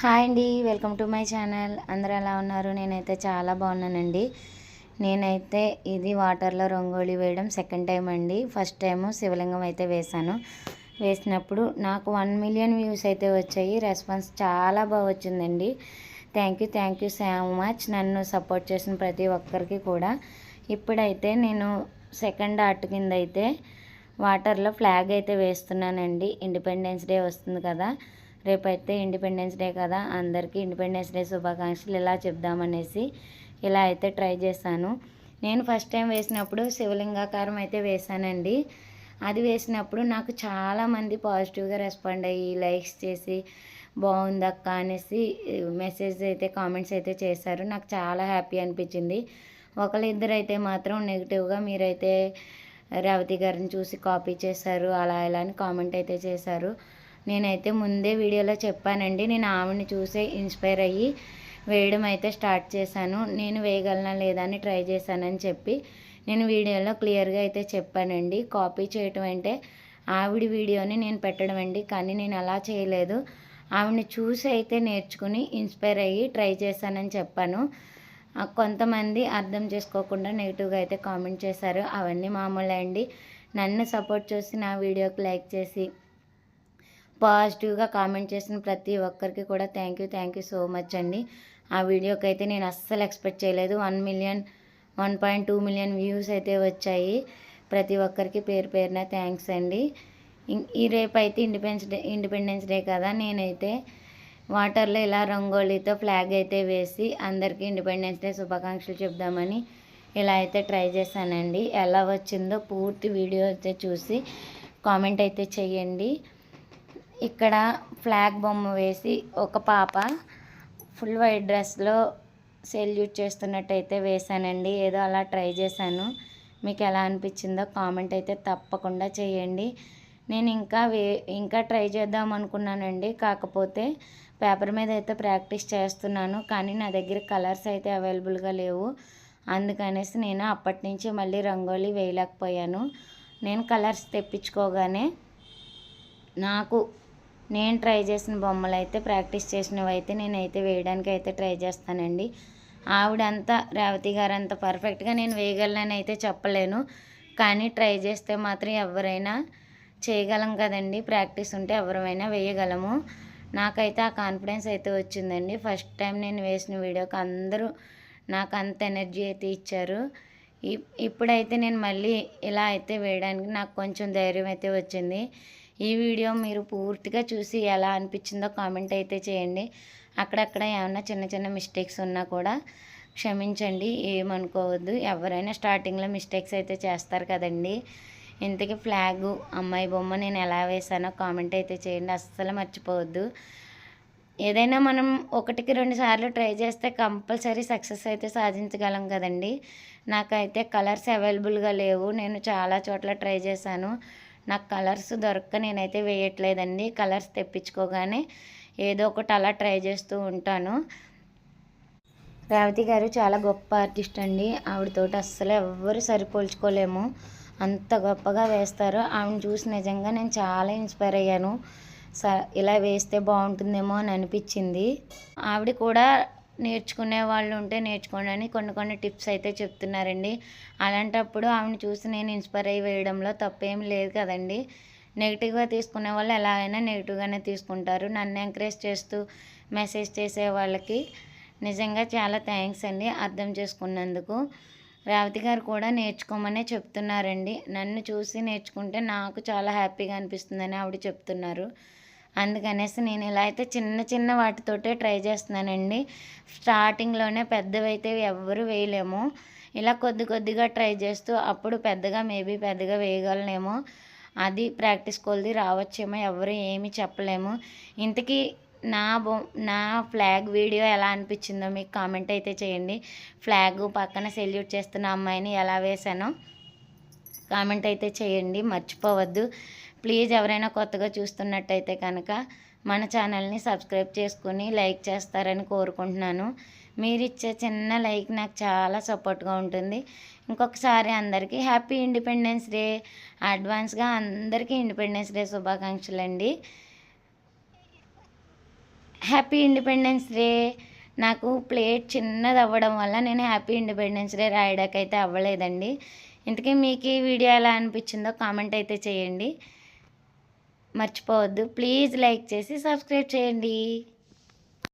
Hi అండి welcome to my channel. అందరూ ఎలా ఉన్నారు? నేనైతే చాలా బాగున్నానండి. నేనైతే ఇది వాటర్లో రంగోళీ వేయడం సెకండ్ టైం అండి. ఫస్ట్ టైము శివలింగం అయితే వేశాను. వేసినప్పుడు నాకు వన్ మిలియన్ వ్యూస్ అయితే వచ్చాయి. రెస్పాన్స్ చాలా బాగా వచ్చిందండి. Thank you thank you so much నన్ను సపోర్ట్ చేసిన ప్రతి ఒక్కరికి కూడా. ఇప్పుడైతే నేను సెకండ్ ఆర్ట్ కింద అయితే వాటర్లో ఫ్లాగ్ అయితే వేస్తున్నానండి. ఇండిపెండెన్స్ డే వస్తుంది కదా. రేపైతే ఇండిపెండెన్స్ డే కదా అందరికీ ఇండిపెండెన్స్ డే శుభాకాంక్షలు ఇలా చెప్దామనేసి ఇలా అయితే ట్రై చేశాను. నేను ఫస్ట్ టైం వేసినప్పుడు శివలింగాకారం అయితే వేశానండి. అది వేసినప్పుడు నాకు చాలామంది పాజిటివ్గా రెస్పాండ్ అయ్యి లైక్స్ చేసి బాగుంది అక్క అనేసి మెసేజ్ అయితే కామెంట్స్ అయితే చేశారు. నాకు చాలా హ్యాపీ అనిపించింది. ఒకళ్ళిద్దరు అయితే మాత్రం నెగిటివ్గా మీరైతే రేవతి గారిని చూసి కాపీ చేశారు అలా ఇలా అని కామెంట్ అయితే చేశారు. నేనైతే ముందే వీడియోలో చెప్పానండి. నేను ఆవిడని చూసే ఇన్స్పైర్ అయ్యి వేయడం అయితే స్టార్ట్ చేశాను. నేను వేయగలనా లేదా అని ట్రై చేశానని చెప్పి నేను వీడియోలో క్లియర్గా అయితే చెప్పానండి. కాపీ చేయటం అంటే ఆవిడ వీడియోని నేను పెట్టడం అండి. కానీ నేను అలా చేయలేదు. ఆవిడని చూసి అయితే నేర్చుకుని ఇన్స్పైర్ అయ్యి ట్రై చేశానని చెప్పాను. కొంతమంది అర్థం చేసుకోకుండా నెగిటివ్గా అయితే కామెంట్ చేశారు. అవన్నీ మామూలే అండి. నన్ను సపోర్ట్ చేసి నా వీడియోకి లైక్ చేసి పాజిటివ్గా కామెంట్ చేసిన ప్రతి ఒక్కరికి కూడా thank you thank you so much అండి. ఆ వీడియోకి అయితే నేను అస్సలు ఎక్స్పెక్ట్ చేయలేదు. One million one point two million views అయితే వచ్చాయి. ప్రతి ఒక్కరికి పేరు పేరున థ్యాంక్స్ అండి. ఈ రేపు అయితే ఇండిపెండెన్స్ డే ఇండిపెండెన్స్ డే కదా నేనైతే వాటర్లో ఇలా రంగోలీతో ఫ్లాగ్ అయితే వేసి అందరికీ ఇండిపెండెన్స్ డే శుభాకాంక్షలు చెప్దామని ఇలా అయితే ట్రై చేశానండి. ఎలా వచ్చిందో పూర్తి వీడియో అయితే చూసి కామెంట్ అయితే చేయండి. ఇక్కడ ఫ్లాగ్ బొమ్మ వేసి ఒక పాప ఫుల్ వైట్ డ్రెస్లో సెల్యూట్ చేస్తున్నట్టయితే వేశానండి. ఏదో అలా ట్రై చేశాను. మీకు ఎలా అనిపించిందో కామెంట్ అయితే తప్పకుండా చేయండి. నేను ఇంకా వే ఇంకా ట్రై చేద్దాం అనుకున్నానండి. కాకపోతే పేపర్ మీద అయితే ప్రాక్టీస్ చేస్తున్నాను. కానీ నా దగ్గర కలర్స్ అయితే అవైలబుల్గా లేవు. అందుకనేసి నేను అప్పటి నుంచి మళ్ళీ రంగోలీ వేయలేకపోయాను. నేను కలర్స్ తెప్పించుకోగానే నాకు నేను ట్రై చేసిన బొమ్మలు అయితే ప్రాక్టీస్ చేసినవి అయితే నేనైతే వేయడానికి అయితే ట్రై చేస్తానండి. ఆవిడంతా రేవతి గారు అంత పర్ఫెక్ట్గా నేను వేయగలనని అయితే చెప్పలేను. కానీ ట్రై చేస్తే మాత్రం ఎవరైనా చేయగలం కదండి. ప్రాక్టీస్ ఉంటే ఎవరైనా వేయగలము. నాకైతే ఆ కాన్ఫిడెన్స్ అయితే వచ్చిందండి. ఫస్ట్ టైం నేను వేసిన వీడియోకి అందరూ నాకు అంత ఎనర్జీ అయితే ఇచ్చారు. ఇప్పుడైతే నేను మళ్ళీ ఇలా అయితే వేయడానికి నాకు కొంచెం ధైర్యం అయితే వచ్చింది. ఈ వీడియో మీరు పూర్తిగా చూసి ఎలా అనిపించిందో కామెంట్ అయితే చేయండి. అక్కడక్కడ ఏమైనా చిన్న చిన్న మిస్టేక్స్ ఉన్నా కూడా క్షమించండి ఏమనుకోవద్దు. ఎవరైనా స్టార్టింగ్లో మిస్టేక్స్ అయితే చేస్తారు కదండి. ఇంతకీ ఫ్లాగ్ అమ్మాయి బొమ్మ నేను ఎలా వేసానో కామెంట్ అయితే చేయండి. అస్సలు మర్చిపోవద్దు. ఏదైనా మనం ఒకటికి రెండు సార్లు ట్రై చేస్తే కంపల్సరీ సక్సెస్ అయితే సాధించగలం కదండి. నాకైతే కలర్స్ అవైలబుల్గా లేవు. నేను చాలా చోట్ల ట్రై చేశాను. నాకు కలర్స్ దొరక్క నేనైతే వేయట్లేదండి. కలర్స్ తెప్పించుకోగానే ఏదో ఒకటి అలా ట్రై చేస్తూ ఉంటాను. రేవతి గారు చాలా గొప్ప ఆర్టిస్ట్ అండి. ఆవిడతోటి అస్సలు ఎవ్వరు సరిపోల్చుకోలేము. అంత గొప్పగా వేస్తారు. ఆవిడని చూసి నిజంగా నేను చాలా ఇన్స్పైర్ అయ్యాను. స ఇలా వేస్తే బాగుంటుందేమో అని అనిపించింది. ఆవిడ కూడా నేర్చుకునే వాళ్ళు ఉంటే నేర్చుకోండి అని కొన్ని కొన్ని టిప్స్ అయితే చెప్తున్నారండి. అలాంటప్పుడు ఆమెను చూసి నేను ఇన్స్పైర్ అయ్యి వేయడంలో తప్పేం లేదు కదండి. నెగిటివ్గా తీసుకునే వాళ్ళు ఎలా అయినా నెగిటివ్గానే తీసుకుంటారు. నన్ను ఎంకరేజ్ చేస్తూ మెసేజ్ చేసే వాళ్ళకి నిజంగా చాలా థ్యాంక్స్ అండి అర్థం చేసుకున్నందుకు. రేవతి గారు కూడా నేర్చుకోమనే చెప్తున్నారండి. నన్ను చూసి నేర్చుకుంటే నాకు చాలా హ్యాపీగా అనిపిస్తుందని ఆవిడ చెప్తున్నారు. అందుకనేసి నేను ఇలా అయితే చిన్న చిన్న వాటితోటే ట్రై చేస్తున్నానండి. స్టార్టింగ్లోనే పెద్దవైతే ఎవ్వరు వేయలేము. ఇలా కొద్ది కొద్దిగా ట్రై చేస్తూ అప్పుడు పెద్దగా మేబీ పెద్దగా వేయగలనేమో అది ప్రాక్టీస్ కొలిది రావచ్చేమో ఎవరు ఏమీ చెప్పలేము. ఇంతకీ నా బొ నా ఫ్లాగ్ వీడియో ఎలా అనిపించిందో మీకు కామెంట్ అయితే చేయండి. ఫ్లాగ్ పక్కన సెల్యూట్ చేస్తున్న అమ్మాయిని ఎలా వేసానో కామెంట్ అయితే చేయండి. మర్చిపోవద్దు. ప్లీజ్ ఎవరైనా కొత్తగా చూస్తున్నట్టయితే కనుక మన ఛానల్ని సబ్స్క్రైబ్ చేసుకుని లైక్ చేస్తారని కోరుకుంటున్నాను. మీరు ఇచ్చే చిన్న లైక్ నాకు చాలా సపోర్ట్గా ఉంటుంది. ఇంకొకసారి అందరికీ హ్యాపీ ఇండిపెండెన్స్ డే. అడ్వాన్స్గా అందరికీ ఇండిపెండెన్స్ డే శుభాకాంక్షలు అండి హ్యాపీ ఇండిపెండెన్స్ డే. నాకు ప్లేట్ చిన్నది అవ్వడం వల్ల నేను హ్యాపీ ఇండిపెండెన్స్ డే రాయడానికి అయితే అవ్వలేదండి. ఇంతకీ మీకు ఈ వీడియో ఎలా అనిపించిందో కామెంట్ అయితే చేయండి. మర్చిపోవద్దు. ప్లీజ్ లైక్ చేసి సబ్స్క్రైబ్ చేయండి.